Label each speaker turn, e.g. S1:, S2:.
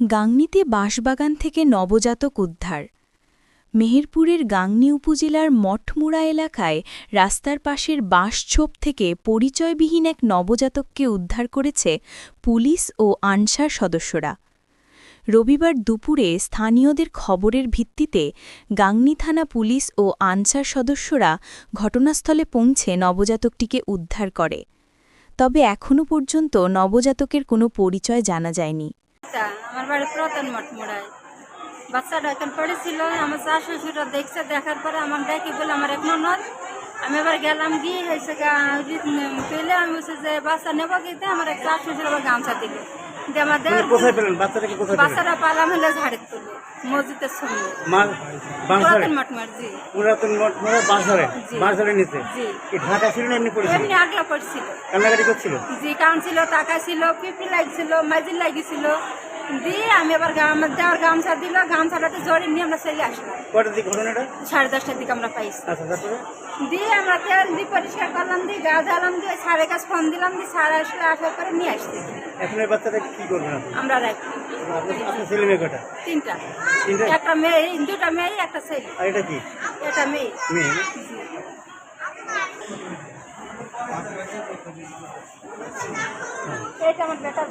S1: গাংনীতে বাঁশবাগান থেকে নবজাতক উদ্ধার। মেহেরপুরের গাংনী উপজেলার মঠমুড়া এলাকায় রাস্তার পাশের বাঁশছোপ থেকে পরিচয়বিহীন এক নবজাতককে উদ্ধার করেছে পুলিশ ও আনসার সদস্যরা। রবিবার দুপুরে স্থানীয়দের খবরের ভিত্তিতে গাংনী থানা পুলিশ ও আনসার সদস্যরা ঘটনাস্থলে পৌঁছে নবজাতকটিকে উদ্ধার করে। তবে এখনও পর্যন্ত নবজাতকের কোনো পরিচয় জানা যায়নি।
S2: আমার বাড়ি পুরাতন মঠ মোড়ায়। বাচ্চাটা এখন পড়েছিল আমার চা শ্বশুরা দেখছে দেখার পরে আমার দেখি বলে আমার এক ননদ। আমি এবার গেলাম গিয়ে হয়েছে পেলে আমি বলছি যে বাচ্চা নেব কিন্তু আমার এক চা শ্বশুর আবার গামছা দিল। দিয়ে আমার বাচ্চাটা পালাম হলে ঝাড়ের তুলে মসজিদের
S3: বাঁশধারে
S2: পুরাতন জি।
S3: নিচে? কি ঢাকা ছিল না এমনি পড়েছিল?
S2: এমনি আগলা পড়ছিল
S3: কান্নাকাটি করছিল?
S2: জি কানছিল টাকা ছিল পিপি লাগছিল মাইজিল লাগিছিল দিয়ে আমি এবার আমার দেওয়ার গামছা দিল গামছাটাতে জড়িয়ে নিয়ে আমরা চলে আসলাম।
S3: কটার দিক ঘটনাটা?
S2: সাড়ে দশটার দিকে আমরা পাইছি।
S3: আচ্ছা
S2: দিয়ে আমরা তেল দিয়ে পরিষ্কার করলাম দিয়ে গা ধালাম দিয়ে সাড়ে কাছে ফোন দিলাম দিয়ে সাড়ে আসলে আসার পরে নিয়ে আসছি।
S3: এখন এই বাচ্চাটাকে কি করবেন
S2: আমরা রাখি।
S3: আপনার ছেলে মেয়ে কটা
S2: তিনটা।
S3: তিনটা?
S2: একটা মেয়ে দুটা মেয়ে একটা ছেলে।
S3: আর এটা কি?
S2: এটা মেয়ে।
S3: মেয়ে
S2: এটা আমার বেটার